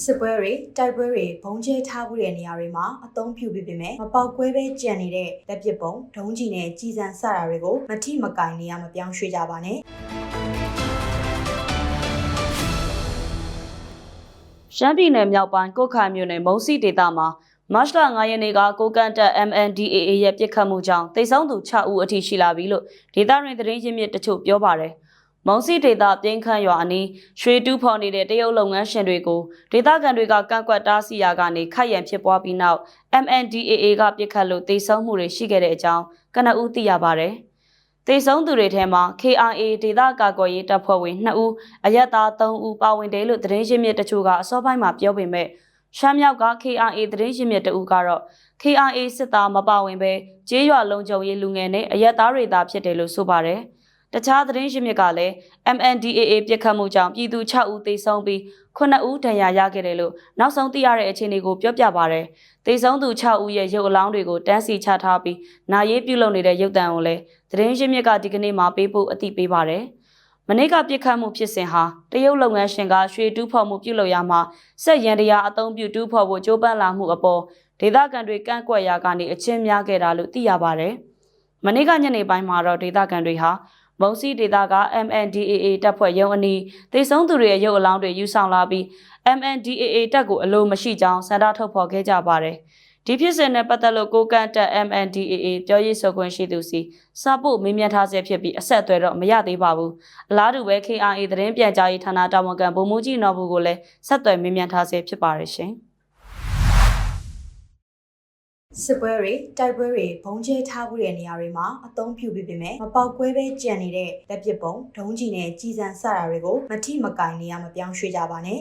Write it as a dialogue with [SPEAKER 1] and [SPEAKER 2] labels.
[SPEAKER 1] စစ်ပွဲတွေတိုက်ပွဲတွေဘုံကျဲထားမှုတဲ့နေရာတွေမှာအသုံးပြုပြီးပေမဲ့မပေါက်ကွဲပဲကြံနေတဲ့လက်ပစ်ပုံဒုံးကျည်နဲ့ကြီးစံစတာတွေကိုမထိမကင်နေရမပြောင်းရွှေ့ကြပါနဲ့
[SPEAKER 2] ရှမ်းပြည်နယ်မြောက်ပိုင်းကုတ်ခိုင်မြို့နယ်မုံစီဒေသမှာမတ်လ9ရက်နေ့ကကိုကန့်တက် MNDAA ရဲ့ပြစ်ခတ်မှုကြောင့်တိတ်ဆုံးသူ6ဦးအထိရှိလာပြီလို့ဒေသတွင်သတင်းရင်းမြစ်တချို့ပြောပါတယ်။ မုံစီဒေသပြင်းခန့်ရွာအနီးရွှေတူးဖော်နေတဲ့တရုတ်လုပ်ငန်းရှင်တွေကိုဒေသခံတွေကကန့်ကွက်တားဆီးရာကနေခိုက်ရန်ဖြစ်ပွားပြီးနောက် MNDAA ကပြစ်ခတ်လို့တိတ်ဆုံးမှုတွေရှိခဲ့တဲ့အကြောင်းကနဦးသိရပါတယ်။တေဆုံးသူတွေထဲမှာ KRA ဒေသကာကွယ်ရေးတပ်ဖွဲ့ဝင်2ဦးအရက်သား3ဦးပါဝင်တယ်လို့သတင်းရင်းမြစ်တချို့ကအစောပိုင်းမှာပြောပေမဲ့ရှမ်းမြောက်က KRA သတင်းရင်းမြစ်တဦးကတော့ KRA စစ်သားမပါဝင်ပဲကျေးရွာလုံးကြုံရေးလူငယ်နဲ့အရက်သားတွေသာဖြစ်တယ်လို့ဆိုပါတယ်။ တခြားသတင်းရင်းမြစ်ကလည်း MNDAA ပြစ်ခတ်မှုကြောင့်ပြည်သူ6ဦးသေဆုံးပြီး9ဦးဒဏ်ရာရခဲ့တယ်လို့နောက်ဆုံးသိရတဲ့အခြေအနေကိုပြောပြပါရယ်။သေဆုံးသူ6ဦးရဲ့ရုပ်အလောင်းတွေကိုတန်းစီချထားပြီးနာရေးပြုလုပ်နေတဲ့ရုပ်တံကိုလည်းသတင်းရင်းမြစ်ကဒီကနေ့မှပေးဖို့အသိပေးပါရယ်။မနေ့ကပြစ်ခတ်မှုဖြစ်စဉ်ဟာတရုတ်လုပ်ငန်းရှင်ကရွှေတူးဖော်မှုပြုလုပ်ရမှာစက်ရန်တရားအသုံးပြုတူးဖော်ဖို့ကြိုးပမ်းလာမှုအပေါ်ဒေသခံတွေကန့်ကွက်ရာကနေအချင်းများခဲ့တာလို့သိရပါဗျ။မနေ့ကညနေပိုင်းမှာတော့ဒေသခံတွေဟာ မုံစီဒေသက MNDAA တပ်ဖွဲ့ရုံးအနီးဒေဆုံးသူတွေရဲ့ရုပ်အလောင်းတွေယူဆောင်လာပြီး MNDAA တပ်ကိုအလိုမရှိကြောင်းစန္ဒထုတ်ဖော်ခဲ့ကြပါတယ်။ဒီဖြစ်စဉ်နဲ့ပတ်သက်လို့ကိုကန့်တက် MNDAA ပြောရေးဆိုခွင့်ရှိသူစီစာပို့မေးမြန်းထားဆဲဖြစ်ပြီးအဆက်အသွယ်တော့မရသေးပါဘူး။အလားတူပဲ KRA သတင်းပြန်ကြားရေးဌာနတာဝန်ခံဗိုလ်မှူးကြီးနော်ဘူးကိုလည်းဆက်သွယ်မေးမြန်းထားဆဲဖြစ်ပါရရှင်။
[SPEAKER 1] စစ်ပွဲတွေတိုက်ပွဲတွေဘုံကျဲထားမှုတဲ့နေရာတွေမှာအသုံးပြုပြီးပေမဲ့မပေါက်ကွဲပဲကြံနေတဲ့လက်ပစ်ပုံဒုံးကျည်နဲ့ကြီးစံစတာတွေကိုမထိမကင်နေရမပြောင်းရွှေ့ကြပါနဲ့